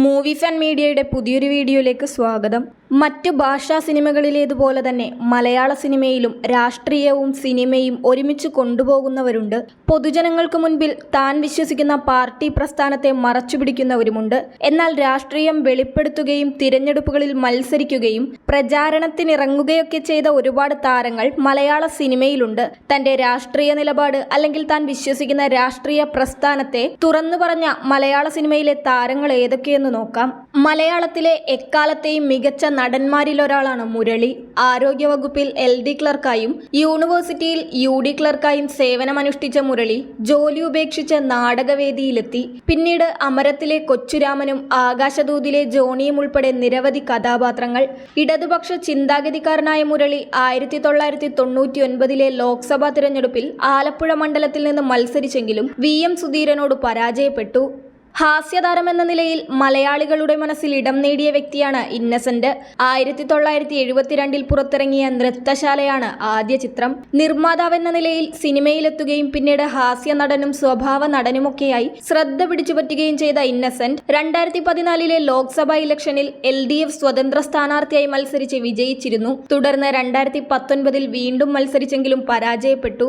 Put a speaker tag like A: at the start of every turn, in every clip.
A: Movie fan മീഡിയയുടെ പുതിയൊരു വീഡിയോയിലേക്ക് സ്വാഗതം. മറ്റു ഭാഷാ സിനിമകളിലേതുപോലെ തന്നെ മലയാള സിനിമയിലും രാഷ്ട്രീയവും സിനിമയും ഒരുമിച്ച് കൊണ്ടുപോകുന്നവരുണ്ട്. പൊതുജനങ്ങൾക്ക് മുൻപിൽ താൻ വിശ്വസിക്കുന്ന പാർട്ടി പ്രസ്ഥാനത്തെ മറച്ചുപിടിക്കുന്നവരുമുണ്ട്. എന്നാൽ രാഷ്ട്രീയം വെളിപ്പെടുത്തുകയും തിരഞ്ഞെടുപ്പുകളിൽ മത്സരിക്കുകയും പ്രചാരണത്തിനിറങ്ങുകയൊക്കെ ചെയ്ത ഒരുപാട് താരങ്ങൾ മലയാള സിനിമയിലുണ്ട്. തന്റെ രാഷ്ട്രീയ നിലപാട് അല്ലെങ്കിൽ താൻ വിശ്വസിക്കുന്ന രാഷ്ട്രീയ പ്രസ്ഥാനത്തെ തുറന്നു പറഞ്ഞ മലയാള സിനിമയിലെ താരങ്ങൾ ഏതൊക്കെയെന്ന് നോക്കാം. മലയാളത്തിലെ എക്കാലത്തെയും മികച്ച നടന്മാരിലൊരാളാണ് മുരളി. ആരോഗ്യവകുപ്പിൽ എൽ ഡി ക്ലർക്കായും യൂണിവേഴ്സിറ്റിയിൽ യു ഡി ക്ലർക്കായും സേവനമനുഷ്ഠിച്ച മുരളി ജോലി ഉപേക്ഷിച്ച് നാടകവേദിയിലെത്തി. പിന്നീട് അമരത്തിലെ കൊച്ചുരാമനും ആകാശദൂതിലെ ജോണിയും ഉൾപ്പെടെ നിരവധി കഥാപാത്രങ്ങൾ. ഇടതുപക്ഷ ചിന്താഗതിക്കാരനായ മുരളി ആയിരത്തി തൊള്ളായിരത്തി തൊണ്ണൂറ്റി ഒൻപതിലെ ലോക്സഭാ തിരഞ്ഞെടുപ്പിൽ ആലപ്പുഴ മണ്ഡലത്തിൽ നിന്ന് മത്സരിച്ചെങ്കിലും വി എം സുധീരനോട് പരാജയപ്പെട്ടു. ഹാസ്യതാരം എന്ന നിലയിൽ മലയാളികളുടെ മനസ്സിൽ ഇടം നേടിയ വ്യക്തിയാണ് ഇന്നസെന്റ്. ആയിരത്തി തൊള്ളായിരത്തി എഴുപത്തിരണ്ടിൽ പുറത്തിറങ്ങിയ നൃത്തശാലയാണ് ആദ്യ ചിത്രം. നിർമ്മാതാവ് എന്ന നിലയിൽ സിനിമയിലെത്തുകയും പിന്നീട് ഹാസ്യ നടനും സ്വഭാവ നടനുമൊക്കെയായി ശ്രദ്ധ പിടിച്ചുപറ്റുകയും ചെയ്ത ഇന്നസെന്റ് രണ്ടായിരത്തി പതിനാലിലെ ലോക്സഭാ ഇലക്ഷനിൽ എൽ ഡി എഫ് സ്വതന്ത്ര സ്ഥാനാർത്ഥിയായി മത്സരിച്ച് വിജയിച്ചിരുന്നു. തുടർന്ന് രണ്ടായിരത്തി പത്തൊൻപതിൽ വീണ്ടും മത്സരിച്ചെങ്കിലും പരാജയപ്പെട്ടു.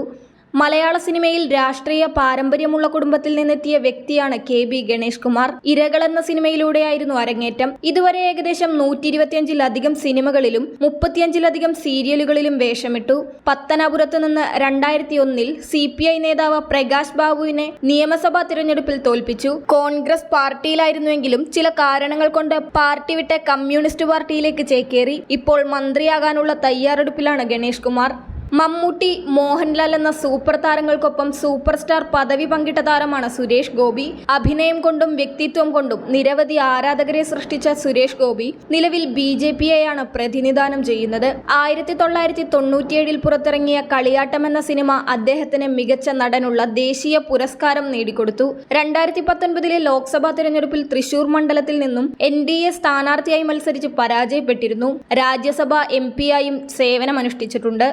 A: മലയാള സിനിമയിൽ രാഷ്ട്രീയ പാരമ്പര്യമുള്ള കുടുംബത്തിൽ നിന്നെത്തിയ വ്യക്തിയാണ് കെ ബി ഗണേഷ് കുമാർ. ഇരകൾ എന്ന സിനിമയിലൂടെയായിരുന്നു അരങ്ങേറ്റം. ഇതുവരെ ഏകദേശം നൂറ്റി ഇരുപത്തിയഞ്ചിലധികം സിനിമകളിലും മുപ്പത്തിയഞ്ചിലധികം സീരിയലുകളിലും വേഷമിട്ടു. പത്തനാപുരത്ത് നിന്ന് രണ്ടായിരത്തി ഒന്നിൽ സി പി ഐ നേതാവ് പ്രകാശ് ബാബുവിനെ നിയമസഭാ തിരഞ്ഞെടുപ്പിൽ തോൽപ്പിച്ചു. കോൺഗ്രസ് പാർട്ടിയിലായിരുന്നുവെങ്കിലും ചില കാരണങ്ങൾ കൊണ്ട് പാർട്ടി വിട്ട് കമ്മ്യൂണിസ്റ്റ് പാർട്ടിയിലേക്ക് ചേക്കേറി. ഇപ്പോൾ മന്ത്രിയാകാനുള്ള തയ്യാറെടുപ്പിലാണ് ഗണേഷ് കുമാർ. മമ്മൂട്ടി മോഹൻലാൽ എന്ന സൂപ്പർ താരങ്ങൾക്കൊപ്പം സൂപ്പർ സ്റ്റാർ പദവി പങ്കിട്ട താരമാണ് സുരേഷ് ഗോപി. അഭിനയം കൊണ്ടും വ്യക്തിത്വം കൊണ്ടും നിരവധി ആരാധകരെ സൃഷ്ടിച്ച സുരേഷ് ഗോപി നിലവിൽ ബി ജെ പിയെയാണ് പ്രതിനിധാനം ചെയ്യുന്നത്. ആയിരത്തി തൊള്ളായിരത്തി തൊണ്ണൂറ്റിയേഴിൽ പുറത്തിറങ്ങിയ കളിയാട്ടം എന്ന സിനിമ അദ്ദേഹത്തിന് മികച്ച നടനുള്ള ദേശീയ പുരസ്കാരം നേടിക്കൊടുത്തു. രണ്ടായിരത്തി പത്തൊൻപതിലെ ലോക്സഭാ തിരഞ്ഞെടുപ്പിൽ തൃശൂർ മണ്ഡലത്തിൽ നിന്നും എൻ ഡി എ സ്ഥാനാർത്ഥിയായി മത്സരിച്ച് പരാജയപ്പെട്ടിരുന്നു. രാജ്യസഭ എം പിയായും സേവനമനുഷ്ഠിച്ചിട്ടുണ്ട്.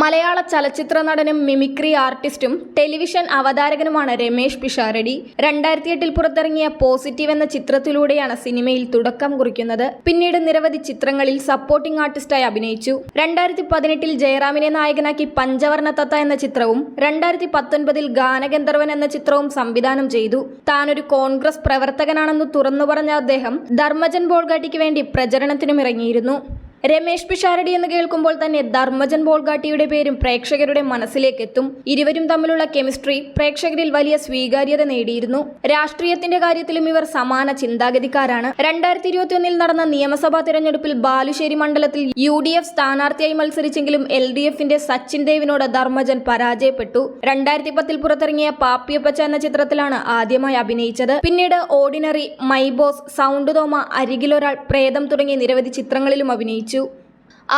A: മലയാള ചലച്ചിത്ര നടനും മിമിക്രി ആർട്ടിസ്റ്റും ടെലിവിഷൻ അവതാരകനുമാണ് രമേഷ് പിഷാരടി. രണ്ടായിരത്തി എട്ടിൽ പുറത്തിറങ്ങിയ പോസിറ്റീവ് എന്ന ചിത്രത്തിലൂടെയാണ് സിനിമയിൽ തുടക്കം കുറിക്കുന്നത്. പിന്നീട് നിരവധി ചിത്രങ്ങളിൽ സപ്പോർട്ടിംഗ് ആർട്ടിസ്റ്റായി അഭിനയിച്ചു. രണ്ടായിരത്തി പതിനെട്ടിൽ ജയറാമിനെ നായകനാക്കി പഞ്ചവർണ തത്ത എന്ന ചിത്രവും രണ്ടായിരത്തി പത്തൊൻപതിൽ ഗാനഗന്ധർവൻ എന്ന ചിത്രവും സംവിധാനം ചെയ്തു. താനൊരു കോൺഗ്രസ് പ്രവർത്തകനാണെന്ന് തുറന്നു പറഞ്ഞ അദ്ദേഹം ധർമ്മജൻ ബോൾഗാട്ടിക്ക് വേണ്ടി പ്രചരണത്തിനും ഇറങ്ങിയിരുന്നു. രമേഷ് പിഷാരടി എന്ന് കേൾക്കുമ്പോൾ തന്നെ ധർമ്മജൻ ബോൾഗാട്ടിയുടെ പേരും പ്രേക്ഷകരുടെ മനസ്സിലേക്ക് എത്തും ഇരുവരും തമ്മിലുള്ള കെമിസ്ട്രി പ്രേക്ഷകരിൽ വലിയ സ്വീകാര്യത നേടിയിരുന്നു. രാഷ്ട്രീയത്തിന്റെ കാര്യത്തിലും ഇവർ സമാന ചിന്താഗതിക്കാരാണ്. രണ്ടായിരത്തി ഇരുപത്തിയൊന്നിൽ നടന്ന നിയമസഭാ തിരഞ്ഞെടുപ്പിൽ ബാലുശ്ശേരി മണ്ഡലത്തിൽ യു ഡി എഫ് സ്ഥാനാർത്ഥിയായി മത്സരിച്ചെങ്കിലും എൽ ഡി എഫിന്റെ സച്ചിൻ ദേവിനോട് ധർമ്മജൻ പരാജയപ്പെട്ടു. രണ്ടായിരത്തി പത്തിൽ പുറത്തിറങ്ങിയ പാപ്പിയപ്പച്ച എന്ന ചിത്രത്തിലാണ് ആദ്യമായി അഭിനയിച്ചത്. പിന്നീട് Ordinary My Boss Sound Thoma അരികിലൊരാൾ Pretham തുടങ്ങിയ നിരവധി ചിത്രങ്ങളിലും അഭിനയിച്ചു.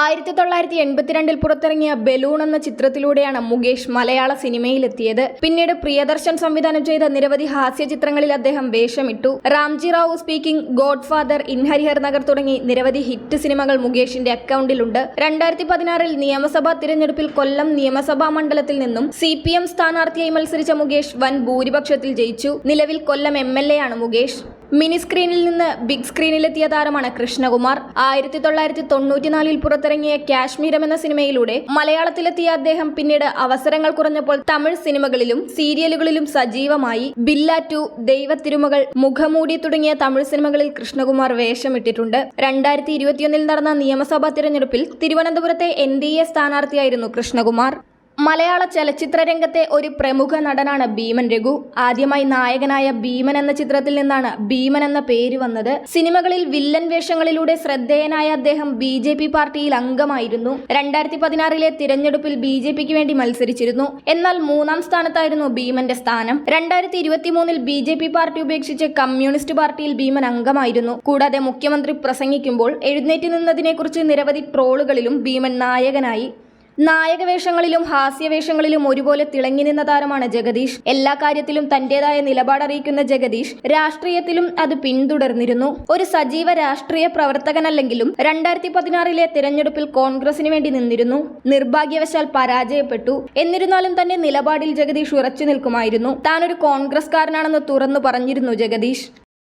A: ആയിരത്തി തൊള്ളായിരത്തി എൺപത്തിരണ്ടിൽ പുറത്തിറങ്ങിയ ബലൂൺ എന്ന ചിത്രത്തിലൂടെയാണ് മുകേഷ് മലയാള സിനിമയിലെത്തിയത്. പിന്നീട് പ്രിയദർശൻ സംവിധാനം ചെയ്ത നിരവധി ഹാസ്യ ചിത്രങ്ങളിൽ അദ്ദേഹം വേഷമിട്ടു. റാംജി റാവു സ്പീക്കിംഗ് ഗോഡ് ഫാദർ ഇൻഹരിഹർ നഗർ തുടങ്ങി നിരവധി ഹിറ്റ് സിനിമകൾ മുകേഷിന്റെ അക്കൗണ്ടിലുണ്ട്. രണ്ടായിരത്തി പതിനാറിൽ നിയമസഭാ തിരഞ്ഞെടുപ്പിൽ കൊല്ലം നിയമസഭാ മണ്ഡലത്തിൽ നിന്നും സി പി എം സ്ഥാനാർത്ഥിയായി മത്സരിച്ച മുകേഷ് വൻ ഭൂരിപക്ഷത്തിൽ ജയിച്ചു. നിലവിൽ കൊല്ലം എം എൽ എ ആണ് മുകേഷ്. മിനി സ്ക്രീനിൽ നിന്ന് ബിഗ് സ്ക്രീനിലെത്തിയ താരമാണ് കൃഷ്ണകുമാർ. ആയിരത്തി തൊള്ളായിരത്തി തൊണ്ണൂറ്റിനാലിൽ പുറത്തിറങ്ങിയ കാശ്മീരം എന്ന സിനിമയിലൂടെ മലയാളത്തിലെത്തിയ അദ്ദേഹം പിന്നീട് അവസരങ്ങൾ കുറഞ്ഞപ്പോൾ തമിഴ് സിനിമകളിലും സീരിയലുകളിലും സജീവമായി ബില്ലാറ്റു ദൈവത്തിരുമകൾ മുഖമൂടി തുടങ്ങിയ തമിഴ് സിനിമകളിൽ കൃഷ്ണകുമാർ വേഷമിട്ടിട്ടുണ്ട്. രണ്ടായിരത്തി ഇരുപത്തിയൊന്നിൽ നടന്ന നിയമസഭാ തിരഞ്ഞെടുപ്പിൽ തിരുവനന്തപുരത്തെ എൻ ഡി എ സ്ഥാനാർത്ഥിയായിരുന്നു കൃഷ്ണകുമാർ. മലയാള ചലച്ചിത്ര രംഗത്തെ ഒരു പ്രമുഖ നടനാണ് ഭീമൻ രഘു. ആദ്യമായി നായകനായ ഭീമൻ എന്ന ചിത്രത്തിൽ നിന്നാണ് ഭീമൻ എന്ന പേര് വന്നത്. സിനിമകളിൽ വില്ലൻ വേഷങ്ങളിലൂടെ ശ്രദ്ധേയനായ അദ്ദേഹം ബി ജെ പി പാർട്ടിയിൽ അംഗമായിരുന്നു. രണ്ടായിരത്തി പതിനാറിലെ തിരഞ്ഞെടുപ്പിൽ ബി ജെ പിക്ക് വേണ്ടി മത്സരിച്ചിരുന്നു. എന്നാൽ മൂന്നാം സ്ഥാനത്തായിരുന്നു ഭീമന്റെ സ്ഥാനം. രണ്ടായിരത്തി ഇരുപത്തിമൂന്നിൽ ബി ജെ പി പാർട്ടി ഉപേക്ഷിച്ച് കമ്മ്യൂണിസ്റ്റ് പാർട്ടിയിൽ ഭീമൻ അംഗമായിരുന്നു. കൂടാതെ മുഖ്യമന്ത്രി പ്രസംഗിക്കുമ്പോൾ എഴുന്നേറ്റ് നിന്നതിനെക്കുറിച്ച് നിരവധി ട്രോളുകളിലും ഭീമൻ നായകനായി. നായകവേഷങ്ങളിലും ഹാസ്യവേഷങ്ങളിലും ഒരുപോലെ തിളങ്ങി നിന്ന താരമാണ് ജഗദീഷ്. എല്ലാ കാര്യത്തിലും തന്റേതായ നിലപാടറിയിക്കുന്ന ജഗദീഷ്. രാഷ്ട്രീയത്തിലും അത് പിന്തുടർന്നിരുന്നു. ഒരു സജീവ രാഷ്ട്രീയ പ്രവർത്തകനല്ലെങ്കിലും രണ്ടായിരത്തി പതിനാറിലെ തിരഞ്ഞെടുപ്പിൽ കോൺഗ്രസിന് വേണ്ടി നിന്നിരുന്നു. നിർഭാഗ്യവശാൽ പരാജയപ്പെട്ടു. എന്നിരുന്നാലും തന്നെ നിലപാടിൽ ജഗദീഷ് ഉറച്ചു നിൽക്കുമായിരുന്നു. താനൊരു കോൺഗ്രസ്കാരനാണെന്ന് തുറന്നു പറഞ്ഞിരുന്നു ജഗദീഷ്.